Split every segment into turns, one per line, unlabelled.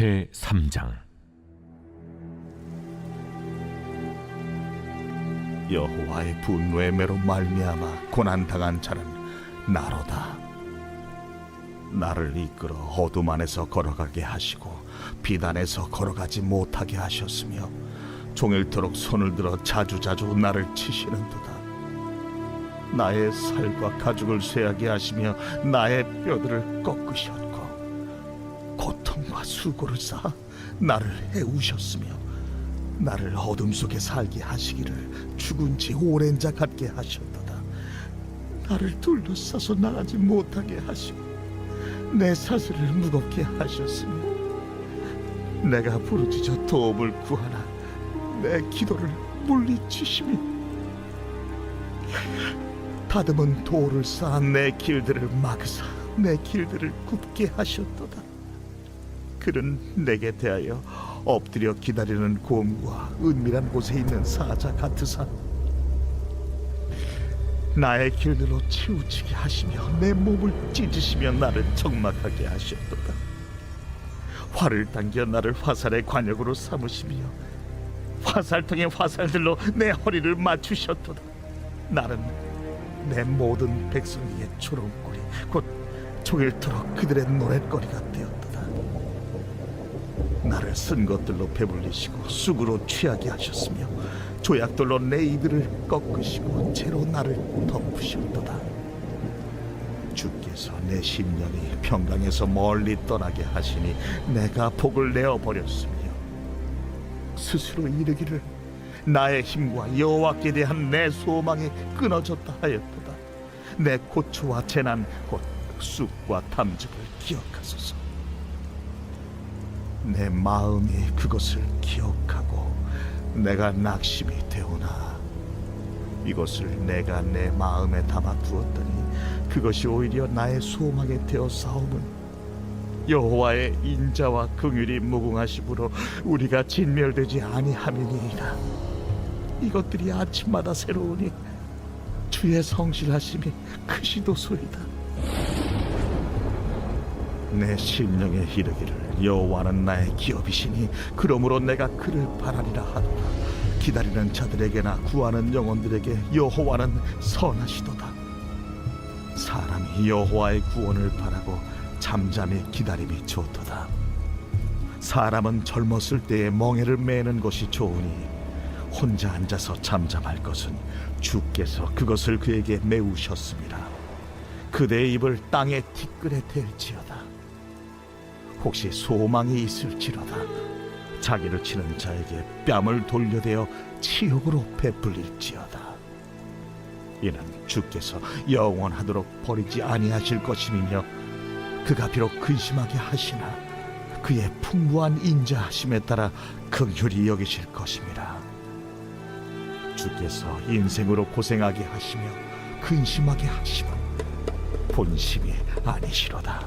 제 3장
여호와의 분노의 매로 말미암아 고난 당한 자는 나로다. 나를 이끌어 어둠 안에서 걸어가게 하시고 비단에서 걸어가지 못하게 하셨으며 종일토록 손을 들어 자주자주 나를 치시는도다. 나의 살과 가죽을 쇠하게 하시며 나의 뼈들을 꺾으셨고 고통과 수고를 쌓아 나를 해우셨으며 나를 어둠 속에 살게 하시기를 죽은 지 오랜 자 같게 하셨도다. 나를 둘러싸서 나가지 못하게 하시고 내 사슬을 무겁게 하셨으며 내가 부르짖어 도움을 구하나 내 기도를 물리치시며 다듬은 돌을 쌓아 내 길들을 막으사 내 길들을 굽게 하셨도다. 그는 내게 대하여 엎드려 기다리는 곰과 은밀한 곳에 있는 사자 같으사 나의 길들로 치우치게 하시며 내 몸을 찢으시며 나를 적막하게 하셨도다. 활을 당겨 나를 화살의 관역으로 삼으시며 화살통의 화살들로 내 허리를 맞추셨도다. 나는 내 모든 백성에게 초롱골이 곧 종일토록 그들의 노랫거리가 되었도다 나를 쓴 것들로 배불리시고 쑥으로 취하게 하셨으며 조약돌로 내 이들을 꺾으시고 채로 나를 덮으셨도다. 주께서 내 심령이 평강에서 멀리 떠나게 하시니 내가 복을 내어 버렸으며 스스로 이르기를 나의 힘과 여호와께 대한 내 소망이 끊어졌다 하였도다. 내 고초와 재난 곧 쑥과 탐죽을 기억하소서 내 마음이 그것을 기억하고 내가 낙심이 되오나? 이것을 내가 내 마음에 담아 두었더니 그것이 오히려 나의 소망이 되어 싸움은 여호와의 인자와 긍휼이 무궁하심으로 우리가 진멸되지 아니함이니이다. 이것들이 아침마다 새로우니 주의 성실하심이 크시도소이다. 내 심령에 이르기를 여호와는 나의 기업이시니 그러므로 내가 그를 바라리라 하노라. 기다리는 자들에게나 구하는 영혼들에게 여호와는 선하시도다. 사람이 여호와의 구원을 바라고 잠잠히 기다림이 좋도다. 사람은 젊었을 때에 멍에를 매는 것이 좋으니 혼자 앉아서 잠잠할 것은 주께서 그것을 그에게 메우셨습니다. 그대의 입을 땅에 티끌에 댈지어다 혹시 소망이 있을지로다. 자기를 치는 자에게 뺨을 돌려대어 치욕으로 베풀릴지어다. 이는 주께서 영원하도록 버리지 아니하실 것임이며 그가 비록 근심하게 하시나 그의 풍부한 인자하심에 따라 긍휼히 여기실 것임이라 주께서 인생으로 고생하게 하시며 근심하게 하심은 본심이 아니시로다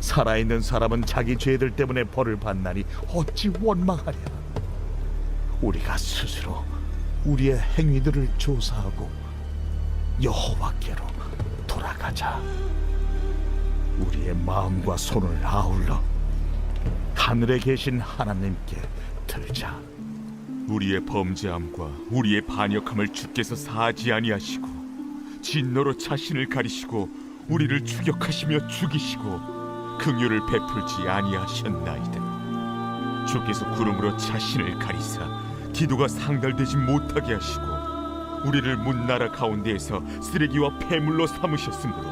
살아있는 사람은 자기 죄들 때문에 벌을 받나니 어찌 원망하랴. 우리가 스스로 우리의 행위들을 조사하고 여호와께로 돌아가자. 우리의 마음과 손을 아울러 하늘에 계신 하나님께 들자.
우리의 범죄함과 우리의 반역함을 주께서 사하지 아니하시고 진노로 자신을 가리시고 우리를 추격하시며 죽이시고 긍휼을 베풀지 아니하셨나이다. 주께서 구름으로 자신을 가리사 기도가 상달되지 못하게 하시고 우리를 문나라 가운데에서 쓰레기와 폐물로 삼으셨으므로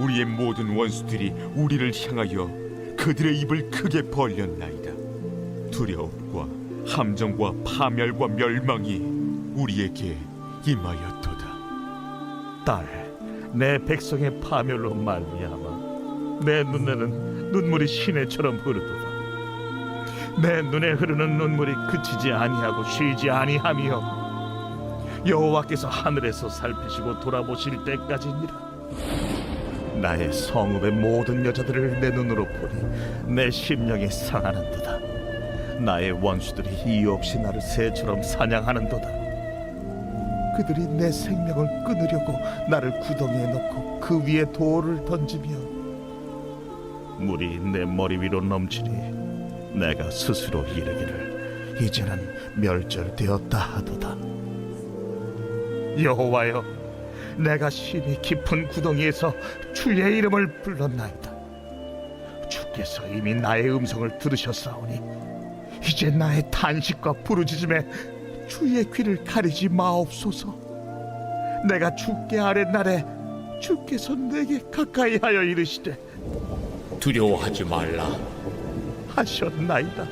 우리의 모든 원수들이 우리를 향하여 그들의 입을 크게 벌렸나이다. 두려움과 함정과 파멸과 멸망이 우리에게 임하였도다.
딸, 내 백성의 파멸로 말미암아 내 눈에는 눈물이 시내처럼 흐르도다. 내 눈에 흐르는 눈물이 그치지 아니하고 쉬지 아니하며 여호와께서 하늘에서 살피시고 돌아보실 때까지니라. 나의 성읍의 모든 여자들을 내 눈으로 보니 내 심령이 상하는도다. 나의 원수들이 이유 없이 나를 새처럼 사냥하는도다. 그들이 내 생명을 끊으려고 나를 구덩이에 넣고 그 위에 돌을 던지며 물이 내 머리 위로 넘치니 내가 스스로 이르기를 이제는 멸절되었다 하도다. 여호와여 내가 심히 깊은 구덩이에서 주의 이름을 불렀나이다. 주께서 이미 나의 음성을 들으셨사오니 이제 나의 탄식과 부르짖음에 주의 귀를 가리지 마옵소서. 내가 죽게 아랫날에 주께서 내게 가까이 하여 이르시되
두려워하지 말라.
하셨나이다.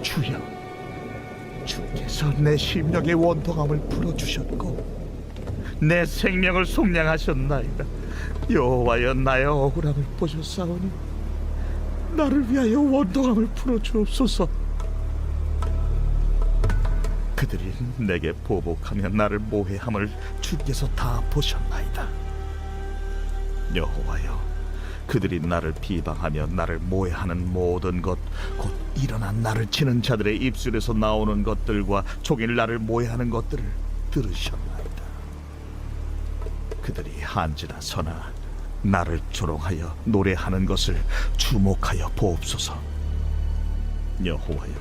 주여, 주께서 내 심령의 원통함을 풀어주셨고 내 생명을 속량하셨나이다. 여호와여 나의 억울함을 보셨사오니 나를 위하여 원통함을 풀어주옵소서. 그들이 내게 보복하며 나를 모해함을 주께서 다 보셨나이다. 여호와여, 그들이 나를 비방하며 나를 모해하는 모든 것, 곧 일어난 나를 치는 자들의 입술에서 나오는 것들과 종일 나를 모해하는 것들을 들으셨나이다. 그들이 한지나 서나 나를 조롱하여 노래하는 것을 주목하여 보옵소서. 여호와여,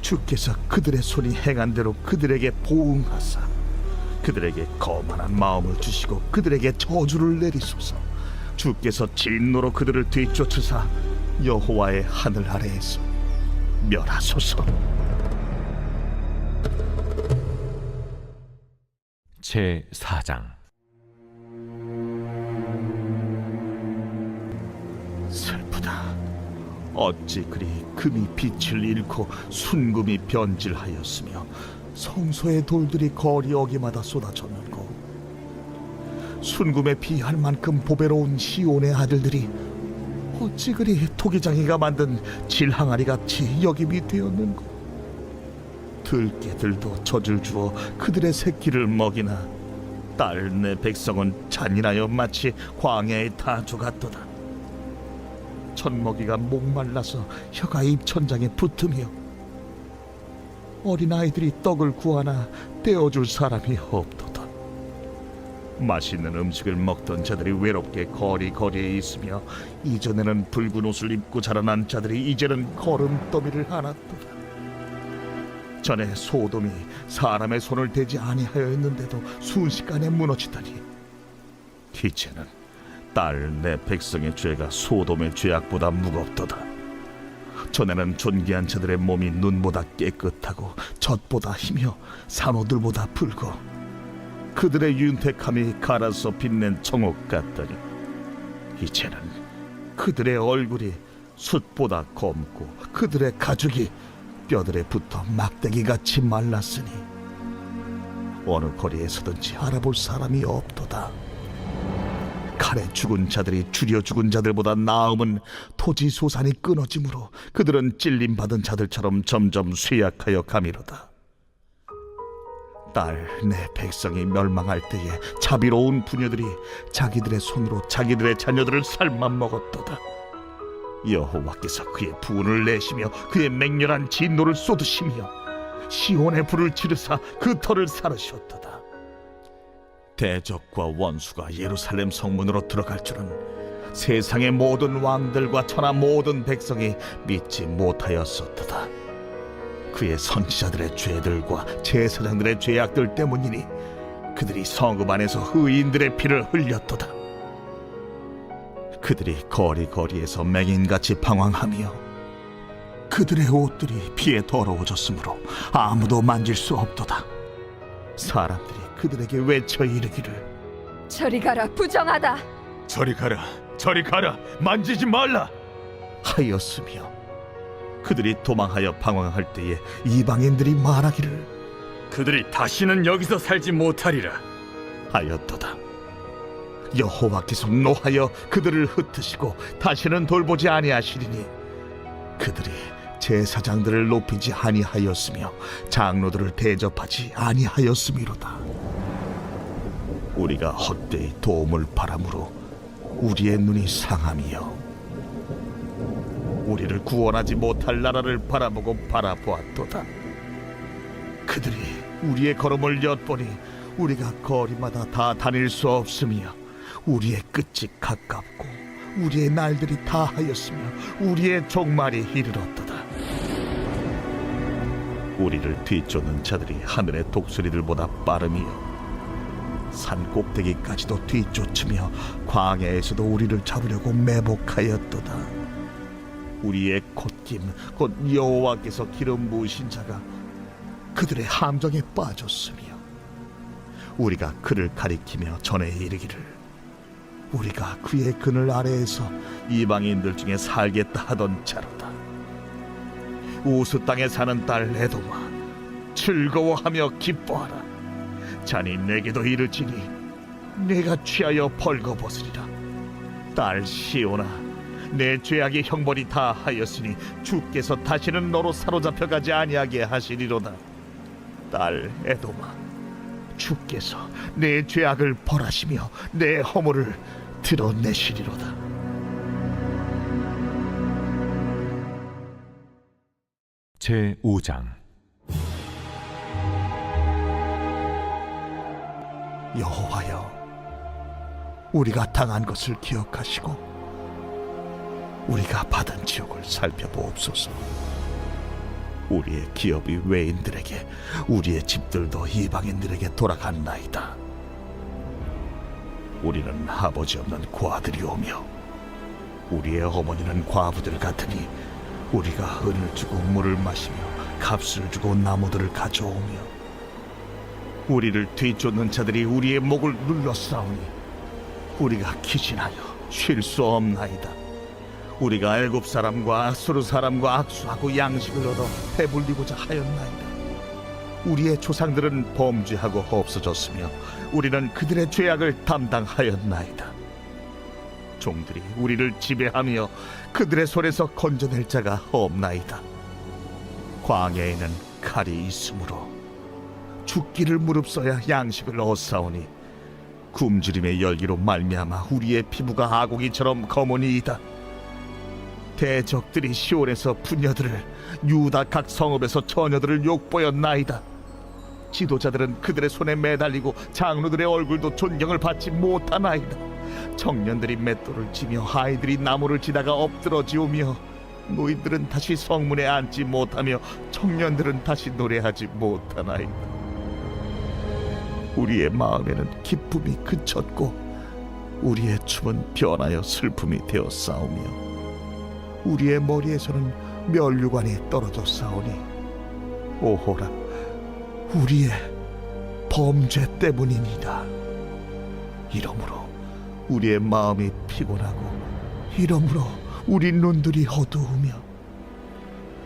주께서 그들의 손이 행한 대로 그들에게 보응하사 그들에게 거만한 마음을 주시고 그들에게 저주를 내리소서. 주께서 진노로 그들을 뒤쫓으사 여호와의 하늘 아래에서 멸하소서.
제 4장
슬프다. 어찌 그리 금이 빛을 잃고 순금이 변질하였으며 성소의 돌들이 거리 어기마다 쏟아졌는고 순금에 비할 만큼 보배로운 시온의 아들들이 어찌 그리 토기장이가 만든 질항아리 같이 역임이 되었는고. 들깨들도 젖을 주어 그들의 새끼를 먹이나 딸 내 백성은 잔인하여 마치 광야의 다주 같도다. 젖먹이가 목말라서 혀가 입천장에 붙으며 어린아이들이 떡을 구하나 떼어줄 사람이 없도다 맛있는 음식을 먹던 자들이 외롭게 거리 거리에 있으며 이전에는 붉은 옷을 입고 자라난 자들이 이제는 걸음더미를 하나도다 전에 소돔이 사람의 손을 대지 아니하였는데도 순식간에 무너지더니 이제는 딸 내 백성의 죄가 소돔의 죄악보다 무겁도다. 전에는 존귀한 자들의 몸이 눈보다 깨끗하고 젖보다 희며 산호들보다 붉고 그들의 윤택함이 갈아서 빛낸 청옥 같더니 이제는 그들의 얼굴이 숯보다 검고 그들의 가죽이 뼈들에 붙어 막대기같이 말랐으니 어느 거리에서든지 알아볼 사람이 없도다. 칼에 죽은 자들이 줄여 죽은 자들보다 나음은 토지 소산이 끊어짐으로 그들은 찔림 받은 자들처럼 점점 쇠약하여 가미로다. 딸 내 백성이 멸망할 때에 자비로운 부녀들이 자기들의 손으로 자기들의 자녀들을 삶아 먹었도다. 여호와께서 그의 분을 내시며 그의 맹렬한 진노를 쏟으시며 시온의 불을 지르사 그 터를 사르셨도다. 대적과 원수가 예루살렘 성문으로 들어갈 줄은 세상의 모든 왕들과 천하 모든 백성이 믿지 못하였었도다. 그의 선지자들의 죄들과 제사장들의 죄악들 때문이니 그들이 성읍 안에서 의인들의 피를 흘렸도다. 그들이 거리거리에서 맹인같이 방황하며 그들의 옷들이 피에 더러워졌으므로 아무도 만질 수 없도다. 사람들이 그들에게 외쳐 이르기를
저리 가라 부정하다
저리 가라 저리 가라 만지지 말라
하였으며 그들이 도망하여 방황할 때에 이방인들이 말하기를
그들이 다시는 여기서 살지 못하리라.
하였도다. 여호와께서 노하여 그들을 흩으시고 다시는 돌보지 아니하시리니 그들이 제사장들을 높이지 아니하였으며 장로들을 대접하지 아니하였음이로다. 우리가 헛되이 도움을 바람으로 우리의 눈이 상함이요 우리를 구원하지 못할 나라를 바라보고 바라보았도다. 그들이 우리의 걸음을 엿보니 우리가 거리마다 다 다닐 수 없으며 우리의 끝이 가깝고 우리의 날들이 다 하였으며 우리의 종말이 이르렀도다. 우리를 뒤쫓는 자들이 하늘의 독수리들보다 빠름이요 산 꼭대기까지도 뒤쫓으며 광야에서도 우리를 잡으려고 매복하였도다. 우리의 콧김 곧 여호와께서 기름 부으신 자가 그들의 함정에 빠졌으며 우리가 그를 가리키며 전에 이르기를 우리가 그의 그늘 아래에서 이방인들 중에 살겠다 하던 자로다. 우스 땅에 사는 딸 에도마 즐거워하며 기뻐하라. 자니 내게도 이르지니 내가 취하여 벌거벗으리라. 딸 시오나 내 죄악의 형벌이 다 하였으니 주께서 다시는 너로 사로잡혀 가지 아니하게 하시리로다. 딸 에도마 주께서 내 죄악을 벌하시며 내 허물을 드러내시리로다.
제 5장.
여호와여 우리가 당한 것을 기억하시고 우리가 받은 지옥을 살펴보옵소서 우리의 기업이 외인들에게 우리의 집들도 이방인들에게 돌아갔나이다 우리는 아버지 없는 과들이오며 우리의 어머니는 과부들 같으니 우리가 은을 주고 물을 마시며 값을 주고 나무들을 가져오며 우리를 뒤쫓는 자들이 우리의 목을 눌러싸우니 우리가 기진하여 쉴 수 없나이다. 우리가 애굽 사람과 아수르 사람과 악수하고 양식을 얻어 배불리고자 하였나이다. 우리의 조상들은 범죄하고 없어졌으며 우리는 그들의 죄악을 담당하였나이다. 종들이 우리를 지배하며 그들의 손에서 건져낼 자가 없나이다. 광야에는 칼이 있으므로 죽기를 무릅써야 양식을 얻사오니 굶주림의 열기로 말미암아 우리의 피부가 아고기처럼 검으니이다. 대적들이 시온에서 부녀들을 유다 각 성읍에서 처녀들을 욕보였나이다. 지도자들은 그들의 손에 매달리고 장로들의 얼굴도 존경을 받지 못하나이다. 청년들이 맷돌을 치며 아이들이 나무를 치다가 엎드러지오며 노인들은 다시 성문에 앉지 못하며 청년들은 다시 노래하지 못하나이다. 우리의 마음에는 기쁨이 그쳤고 우리의 춤은 변하여 슬픔이 되어 싸우며 우리의 머리에서는 멸류관이 떨어져 싸우니 오호라 우리의 범죄 때문이니이다. 이러므로 우리의 마음이 피곤하고 이러므로 우리 눈들이 어두우며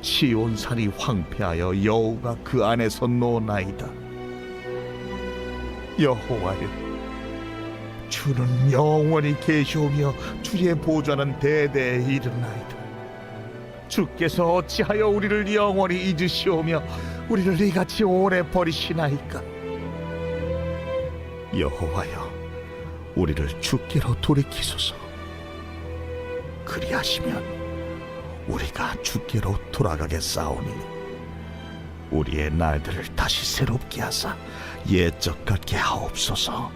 시온산이 황폐하여 여우가 그 안에서 노나이다. 여호와여 주는 영원히 계시오며 주의 보좌는 대대에 이르나이다 주께서 어찌하여 우리를 영원히 잊으시오며 우리를 이같이 오래 버리시나이까 여호와여 우리를 주께로 돌이키소서 그리하시면 우리가 주께로 돌아가겠사오니 우리의 날들을 다시 새롭게 하사 옛적 같게 하옵소서.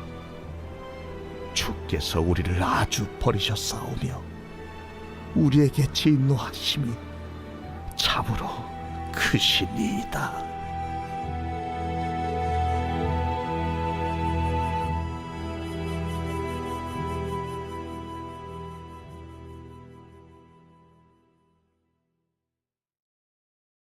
주께서 우리를 아주 버리셨사오며 우리에게 진노하심이 참으로 크시니이다.